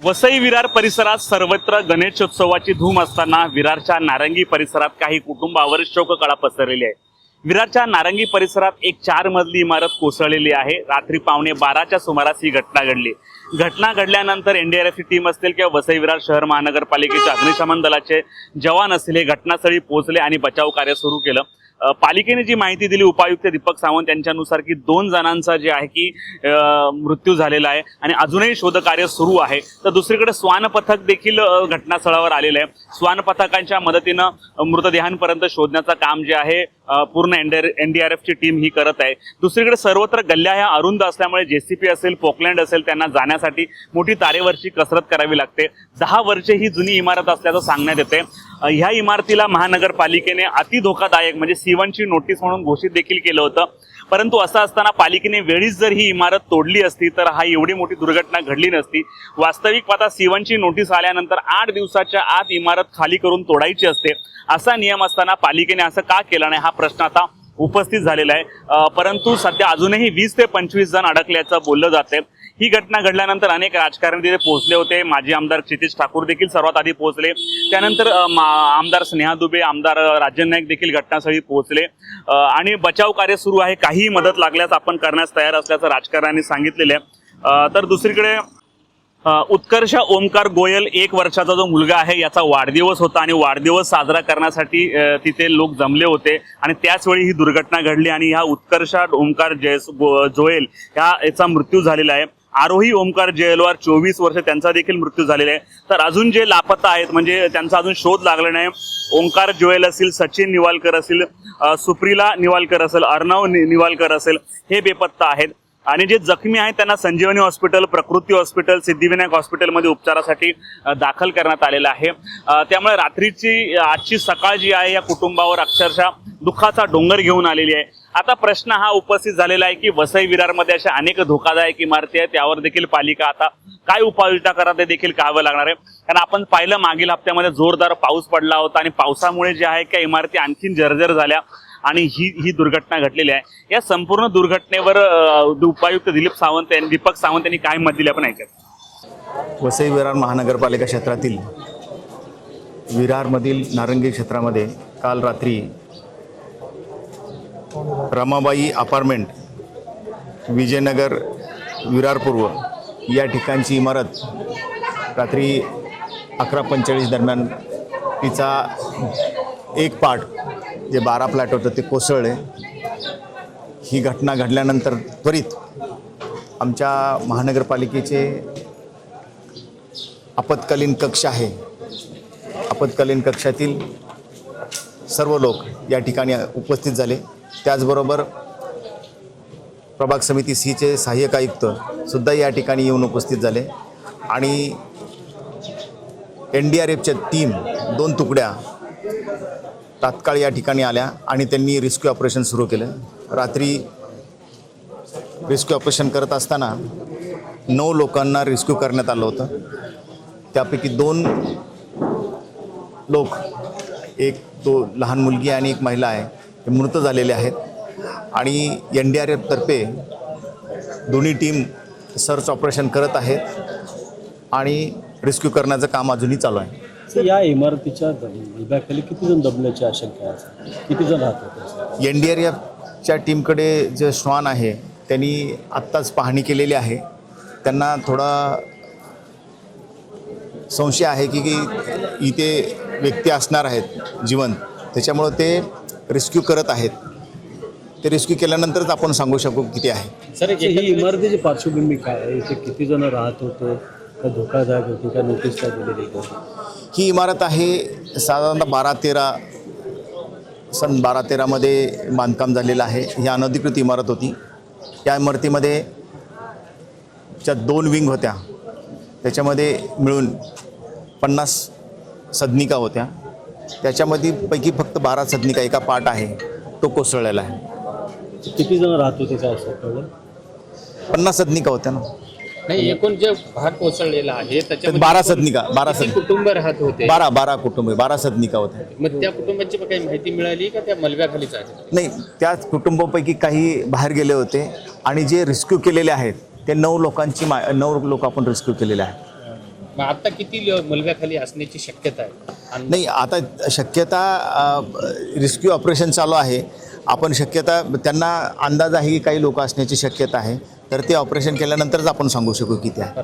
वसई विरार परिसरात सर्वत्र गणेशोत्सवाची धूम असताना विरारच्या नारंगी परिसरात काही कुटुंबावर शोककळा पसरलेली आहे. विरारच्या नारंगी परिसरात एक चार मजली इमारत कोसळलेली आहे. रात्री पावणे बाराच्या सुमारास ही घटना घडली. घटना घडल्यानंतर एनडीआरएफची टीम असतील किंवा वसई विरार शहर महानगरपालिकेच्या अग्निशमन दलाचे जवान असतील हे घटनास्थळी पोहोचले आणि बचाव कार्य सुरू केलं. पालिकेने जी माहिती दिली उपायुक्त दीपक सावंत यांच्यानुसार की दोन जणांचा जे आहे की मृत्यू झालेला आहे आणि अजूनही शोधकार्य सुरू आहे. तर दुसरीकडे श्वान पथक देखील घटनास्थळावर आलेलं आहे. श्वान पथकांच्या मदतीनं मृतदेहांपर्यंत शोधण्याचं काम जे आहे पूर्ण एन डी आर टीम ही करत आहे. दुसरीकडे सर्वत्र गल्ल्या ह्या अरुंद असल्यामुळे जेसीपी असेल पोकलँड असेल त्यांना जाण्यासाठी मोठी तारेवरची कसरत करावी लागते. दहा वर्षे ही जुनी इमारत असल्याचं सांगण्यात येते ह्या इमारतीला महानगरपालिकेने अति धोकादायक म्हणजे सीवनची नोटीस म्हणून घोषित देखील केलं होतं. परंतु असं असताना पालिकेने वेळीच जर ही इमारत तोडली असती तर हा एवढी मोठी दुर्घटना घडली नसती. वास्तविक पाहता सीवनची नोटीस आल्यानंतर आठ दिवसाच्या आत इमारत खाली करून तोडायची असते. असा नियम असताना पालिकेने असं का केलं नाही? हा प्रश्न आता उपस्थित झालेला आहे. परंतु सध्या अजूनही वीस ते पंचवीस जण अडकल्याचं बोललं जाते ही घटना घडल्यानंतर अनेक राजकारणी तिथे पोहोचले होते. माजी आमदार क्षितिज ठाकूर देखील सर्वात आधी पोहोचले. त्यानंतर मा- आमदार स्नेहा दुबे आमदार राजन नाईक देखील घटनास्थळी पोहोचले. आणि बचाव कार्य सुरू आहे. काहीही मदत लागल्यास आपण करण्यास तयार असल्याचं राजकारण्यांनी सांगितलेलं आहे. तर दुसरीकडे उत्कर्ष ओमकार गोयल एक वर्षाचा जो मुलगा आहे याचा वाढदिवस होता आणि वाढदिवस साजरा करण्यासाठी तिथे लोक जमले होते. आणि त्याचवेळी ही दुर्घटना घडली आणि ह्या उत्कर्ष ओमकार जयस गो- जोयल ह्या याचा मृत्यू झालेला आहे. आरोही ओमकार जयलवार चोवीस वर्ष त्यांचा देखील मृत्यू झालेला आहे. तर अजून जे लापता आहेत म्हणजे त्यांचा अजून शोध लागला नाही. ओंकार जोयल असेल सचिन निवालकर असेल सुप्रिला निवालकर असेल अर्णव नि- निवालकर असेल हे बेपत्ता आहेत. आणि जे जखमी आहेत त्यांना संजीवनी हॉस्पिटल प्रकृती हॉस्पिटल सिद्धिविनायक हॉस्पिटलमध्ये उपचारासाठी दाखल करण्यात आलेलं आहे. त्यामुळे रात्रीची आजची सकाळ जी आहे या कुटुंबावर अक्षरशः दुःखाचा डोंगर घेऊन आलेली आहे. आता प्रश्न हा उपस्थित झालेला आहे की वसई विरारमध्ये अशा अनेक धोकादायक इमारती आहेत त्यावर देखील पालिका आता काय उपाययोजना करा ते देखील करावं लागणार आहे. कारण आपण पाहिलं मागील हप्त्यामध्ये जोरदार पाऊस पडला होता आणि पावसामुळे जे आहे त्या इमारती आणखीन जर्जर झाल्या. आणि ही ही दुर्घटना घडलेली आहे. या संपूर्ण दुर्घटनेवर उपायुक्त दिलीप सावंत यांनी दीपक सावंत यांनी काय मत दिले आपण ऐकत वसई विरार महानगरपालिका क्षेत्रातील विरारमधील नारंगी क्षेत्रामध्ये काल रात्री रमाबाई अपार्टमेंट विजयनगर विरार पूर्व या ठिकाणची इमारत रात्री अकरा पंचेचाळीस दरम्यान तिचा एक पार्ट जे बारा फ्लॅट होतं ते कोसळले. ही घटना घडल्यानंतर त्वरित आमच्या महानगरपालिकेचे आपत्कालीन कक्ष आहे. आपत्कालीन कक्षातील सर्व लोक या ठिकाणी उपस्थित झाले. त्याचबरोबर प्रभाग समिती सीचे सहाय्यक आयुक्त सुद्धा या ठिकाणी येऊन उपस्थित झाले. आणि एन डी आर एफच्या टीम दोन तुकड्या तात्काळ या ठिकाणी आल्या आणि त्यांनी रेस्क्यू ऑपरेशन सुरू केलं. रात्री रेस्क्यू ऑपरेशन करत असताना नऊ लोकांना रेस्क्यू करण्यात आलं होतं. त्यापैकी दोन लोक एक तो लहान मुलगी आणि एक महिला आहे हे मृत झालेले आहेत. आणि एन डी आर एफतर्फे दोन्ही टीम सर्च ऑपरेशन करत आहेत आणि रेस्क्यू करण्याचं काम अजूनही चालू आहे. या इमारतीच्या मलब्याखाली किती जण दबण्याची आशंका आहे? किती जण राहत होते एन डी आर एफच्या टीमकडे जे श्वान आहे त्यांनी आत्ताच पाहणी केलेली आहे. त्यांना थोडा संशय आहे की की इथे व्यक्ती असणार आहेत जिवंत त्याच्यामुळं ते रेस्क्यू करत आहेत. ते रेस्क्यू केल्यानंतरच आपण सांगू शकू किती आहे. सर ही इमारतीची पार्श्वभूमी काय आहे? इथे किती जण राहत होते? का धोकादायक होती? का नोटीस काय दिलेली ही इमारत आहे. साधारणतः बारा तेरा सन बारा तेरामध्ये बांधकाम झालेलं आहे. ही अनधिकृत इमारत होती. या इमारतीमध्ये ज्या दोन विंग होत्या. त्याच्यामध्ये मिळून पन्नास सदनिका होत्या. त्याच्यामध्ये पैकी फक्त बारा सदनिका एका पार्ट आहे. तो कोसळलेला आहे. किती जण राहत होते पन्नास सदनिका होत्या ना. नाही एकूण जे भाग कोसळलेला आहे त्याच्यामध्ये बारा सदनिका बारा किती सद कुटुंब राहत होते? बारा बारा कुटुंब बारा सदनिका होत्या मग त्या कुटुंबाची काही माहिती मिळाली का त्या मलब्याखालीच आहे नाही त्याच कुटुंबापैकी काही बाहेर गेले होते आणि जे रेस्क्यू केलेले आहेत ते नऊ लोकांची मा नऊ लोक आपण रेस्क्यू केलेले आहेत. मग आता किती ल- मलब्याखाली असण्याची शक्यता आहे? आणि नाही आता शक्यता रिस्क्यू ऑपरेशन चालू आहे. आपण शक्यता त्यांना अंदाज आहे की काही लोक असण्याची शक्यता आहे तर ते ऑपरेशन केल्यानंतरच आपण सांगू शकू किती आहे